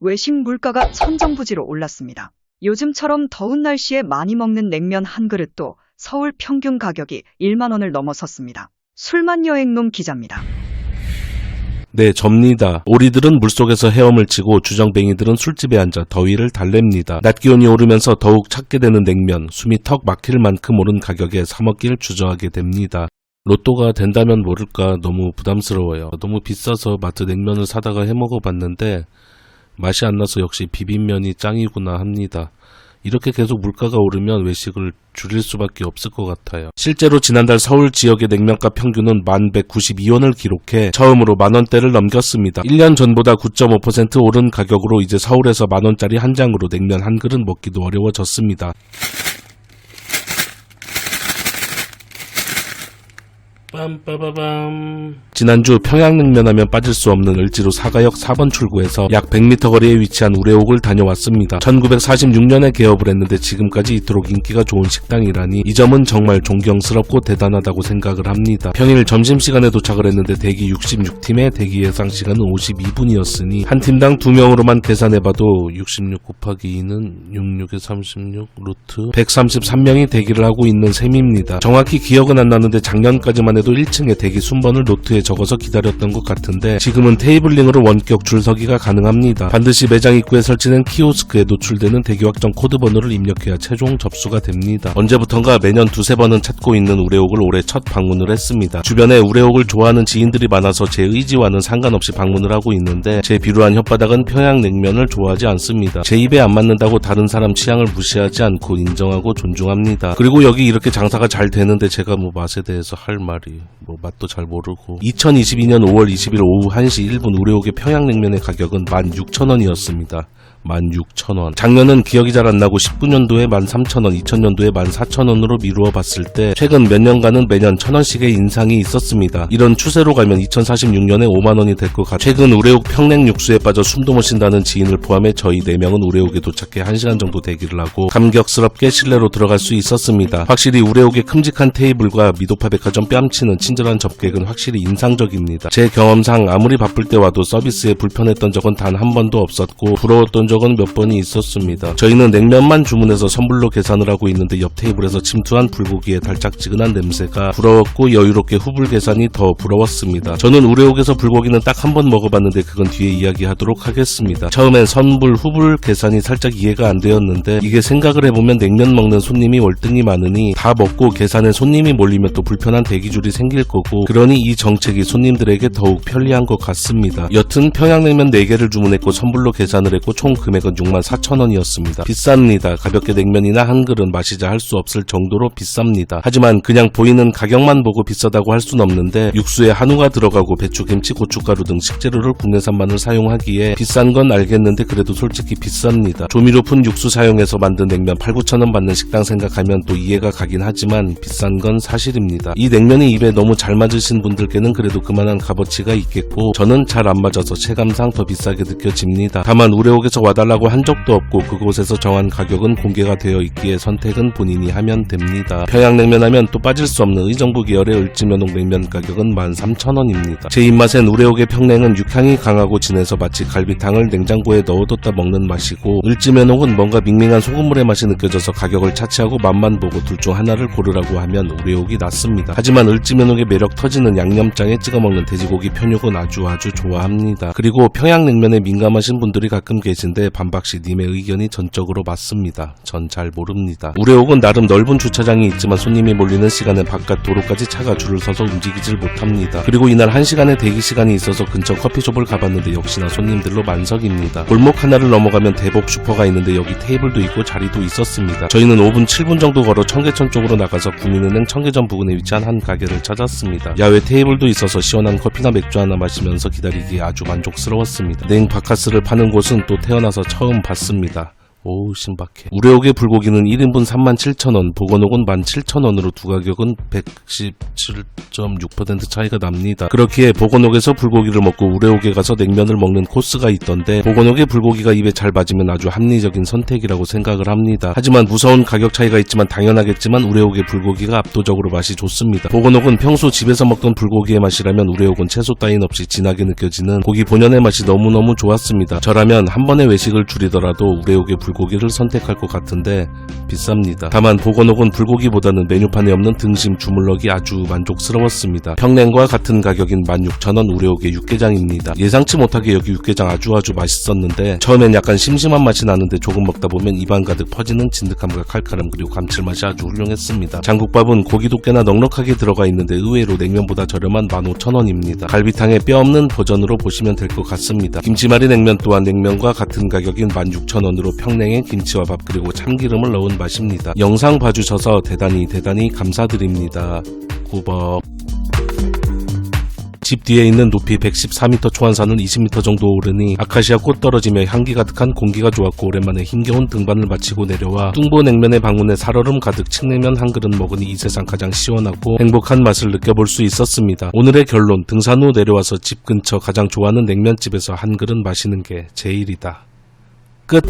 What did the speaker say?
외식 물가가 천정부지로 올랐습니다. 요즘처럼 더운 날씨에 많이 먹는 냉면 한 그릇도 서울 평균 가격이 1만 원을 넘어섰습니다. 술만 여행놈 기자입니다. 네, 접니다. 오리들은 물속에서 헤엄을 치고 주정뱅이들은 술집에 앉아 더위를 달랩니다. 낮 기온이 오르면서 더욱 찾게 되는 냉면, 숨이 턱 막힐 만큼 오른 가격에 사 먹기를 주저하게 됩니다. 로또가 된다면 모를까 너무 부담스러워요. 너무 비싸서 마트 냉면을 사다가 해 먹어 봤는데 맛이 안 나서 역시 비빔면이 짱이구나 합니다. 이렇게 계속 물가가 오르면 외식을 줄일 수밖에 없을 것 같아요. 실제로 지난달 서울 지역의 냉면가 평균은 1192원을 기록해 처음으로 만원대를 넘겼습니다. 1년 전보다 9.5% 오른 가격으로 이제 서울에서 만원짜리 한 장으로 냉면 한 그릇 먹기도 어려워졌습니다. 빰빠바밤. 지난주 평양냉면 하면 빠질 수 없는 을지로 사가역 4번 출구에서 약 100m 거리에 위치한 우레옥을 다녀왔습니다. 1946년에 개업을 했는데 지금까지 이토록 인기가 좋은 식당이라니 이 점은 정말 존경스럽고 대단하다고 생각을 합니다. 평일 점심시간에 도착을 했는데 대기 66팀의 대기 예상 시간은 52분이었으니 한 팀당 2명으로만 계산해봐도 66 곱하기 2는 66에 36 루트 133명이 대기를 하고 있는 셈입니다. 정확히 기억은 안 나는데 작년까지만 해도 1층에 대기 순번을 노트에 적어서 기다렸던 것 같은데 지금은 테이블링으로 원격 줄서기가 가능합니다. 반드시 매장 입구에 설치된 키오스크에 노출되는 대기 확정 코드 번호를 입력해야 최종 접수가 됩니다. 언제부턴가 매년 두세 번은 찾고 있는 우레옥을 올해 첫 방문을 했습니다. 주변에 우레옥을 좋아하는 지인들이 많아서 제 의지와는 상관없이 방문을 하고 있는데 제 비루한 혓바닥은 평양냉면을 좋아하지 않습니다. 제 입에 안 맞는다고 다른 사람 취향을 무시하지 않고 인정하고 존중합니다. 그리고 여기 이렇게 장사가 잘 되는데 제가 뭐 맛에 대해서 할 말이 뭐 맛도 잘 모르고 2022년 5월 20일 오후 1시 1분 우레옥의 평양냉면의 가격은 16,000원이었습니다. 16,000원. 작년은 기억이 잘 안 나고 19년도에 13,000원, 2000년도에 14,000원으로 미루어 봤을 때 최근 몇 년간은 매년 1,000원씩의 인상이 있었습니다. 이런 추세로 가면 2046년에 5만원이 될 것 같아 최근 우레옥 평냉 육수에 빠져 숨도 못 쉰다는 지인을 포함해 저희 4명은 우레옥에 도착해 1시간 정도 대기를 하고 감격스럽게 실내로 들어갈 수 있었습니다. 확실히 우레옥의 큼직한 테이블과 미도파 백화점 뺨치는 친절한 접객은 확실히 인상적입니다. 제 경험상 아무리 바쁠 때 와도 서비스에 불편했던 적은 단 한 번도 없었고 부러웠던 적은 몇 번이 있었습니다. 저희는 냉면만 주문해서 선불로 계산을 하고 있는데 옆 테이블에서 침투한 불고기의 달짝지근한 냄새가 부러웠고 여유롭게 후불 계산이 더 부러웠습니다. 저는 우레옥에서 불고기는 딱 한 번 먹어봤는데 그건 뒤에 이야기하도록 하겠습니다. 처음엔 선불 후불 계산이 살짝 이해가 안 되었는데 이게 생각을 해보면 냉면 먹는 손님이 월등히 많으니 다 먹고 계산에 손님이 몰리면 또 불편한 대기줄이 생길 거고 그러니 이 정책이 손님들에게 더욱 편리한 것 같습니다. 여튼 평양냉면 4개를 주문했고 선불로 계산을 했고 총 금액은 64,000원이었습니다. 비쌉니다. 가볍게 냉면이나 한 그릇 마시자 할 수 없을 정도로 비쌉니다. 하지만 그냥 보이는 가격만 보고 비싸다고 할 순 없는데 육수에 한우가 들어가고 배추, 김치, 고춧가루 등 식재료를 국내산만을 사용하기에 비싼 건 알겠는데 그래도 솔직히 비쌉니다. 조미료 푼 육수 사용해서 만든 냉면 8, 9천 원 받는 식당 생각하면 또 이해가 가긴 하지만 비싼 건 사실입니다. 이 냉면이 입에 너무 잘 맞으신 분들께는 그래도 그만한 값어치가 있겠고 저는 잘 안 맞아서 체감상 더 비싸게 느껴집니다. 다만 우레옥에서 와달라고 한 적도 없고 그곳에서 정한 가격은 공개가 되어 있기에 선택은 본인이 하면 됩니다. 평양냉면 하면 또 빠질 수 없는 의정부 계열의 을지면옥 냉면 가격은 13,000원입니다. 제 입맛엔 우레옥의 평냉은 육향이 강하고 진해서 마치 갈비탕을 냉장고에 넣어뒀다 먹는 맛이고 을지면옥은 뭔가 밍밍한 소금물의 맛이 느껴져서 가격을 차치하고 맛만 보고 둘 중 하나를 고르라고 하면 우레옥이 낫습니다. 하지만 을지면옥의 매력 터지는 양념장에 찍어 먹는 돼지고기 편육은 아주 아주 좋아합니다. 그리고 평양냉면에 민감하신 분들이 가끔 계신데 반박시 님의 의견이 전적으로 맞습니다. 전 잘 모릅니다. 우레옥은 나름 넓은 주차장이 있지만 손님이 몰리는 시간에 바깥 도로까지 차가 줄을 서서 움직이질 못합니다. 그리고 이날 한시간의 대기 시간이 있어서 근처 커피숍을 가봤는데 역시나 손님들로 만석입니다. 골목 하나를 넘어가면 대복 슈퍼가 있는데 여기 테이블도 있고 자리도 있었습니다. 저희는 5분 7분 정도 걸어 청계천 쪽으로 나가서 국민은행 청계점 부근에 위치한 한 가게를 찾았습니다. 야외 테이블도 있어서 시원한 커피나 맥주 하나 마시면서 기다리기에 아주 만족스러웠습니다. 냉 바카스를 파는 곳은 또 태어나 서 처음 봤습니다. 오 신박해. 우레옥의 불고기는 1인분 37,000원, 보건옥은 17,000원으로 두 가격은 117.6% 차이가 납니다. 그렇기에 보건옥에서 불고기를 먹고 우레옥에 가서 냉면을 먹는 코스가 있던데 보건옥의 불고기가 입에 잘 맞으면 아주 합리적인 선택이라고 생각을 합니다. 하지만 무서운 가격 차이가 있지만 당연하겠지만 우레옥의 불고기가 압도적으로 맛이 좋습니다. 보건옥은 평소 집에서 먹던 불고기의 맛이라면 우레옥은 채소 따윈 없이 진하게 느껴지는 고기 본연의 맛이 너무너무 좋았습니다. 저라면 한 번의 외식을 줄이더라도 우레옥의 불 고기를 선택할 것 같은데 비쌉니다. 다만 보건옥은 불고기보다는 메뉴판에 없는 등심 주물럭이 아주 만족스러웠습니다. 평냉과 같은 가격인 16,000원 우레옥의 육개장입니다. 예상치 못하게 여기 육개장 아주 아주 맛있었는데 처음엔 약간 심심한 맛이 나는데 조금 먹다 보면 입안 가득 퍼지는 진득함과 칼칼함 그리고 감칠맛이 아주 훌륭했습니다. 장국밥은 고기도 꽤나 넉넉하게 들어가 있는데 의외로 냉면보다 저렴한 15,000원입니다. 갈비탕의 뼈 없는 버전으로 보시면 될 것 같습니다. 김치말이 냉면 또한 냉면과 같은 가격인 16,000원으로 평 냉에 김치와 밥 그리고 참기름을 넣은 맛입니다. 영상 봐주셔서 대단히 대단히 감사드립니다. 구법 집 뒤에 있는 높이 114m 초한산은 20m 정도 오르니 아카시아 꽃 떨어지며 향기 가득한 공기가 좋았고 오랜만에 힘겨운 등반을 마치고 내려와 뚱보 냉면의 방문에 살얼음 가득 칡냉면 한 그릇 먹으니 이 세상 가장 시원하고 행복한 맛을 느껴볼 수 있었습니다. 오늘의 결론 등산 후 내려와서 집 근처 가장 좋아하는 냉면집에서 한 그릇 마시는 게 제일이다. 끝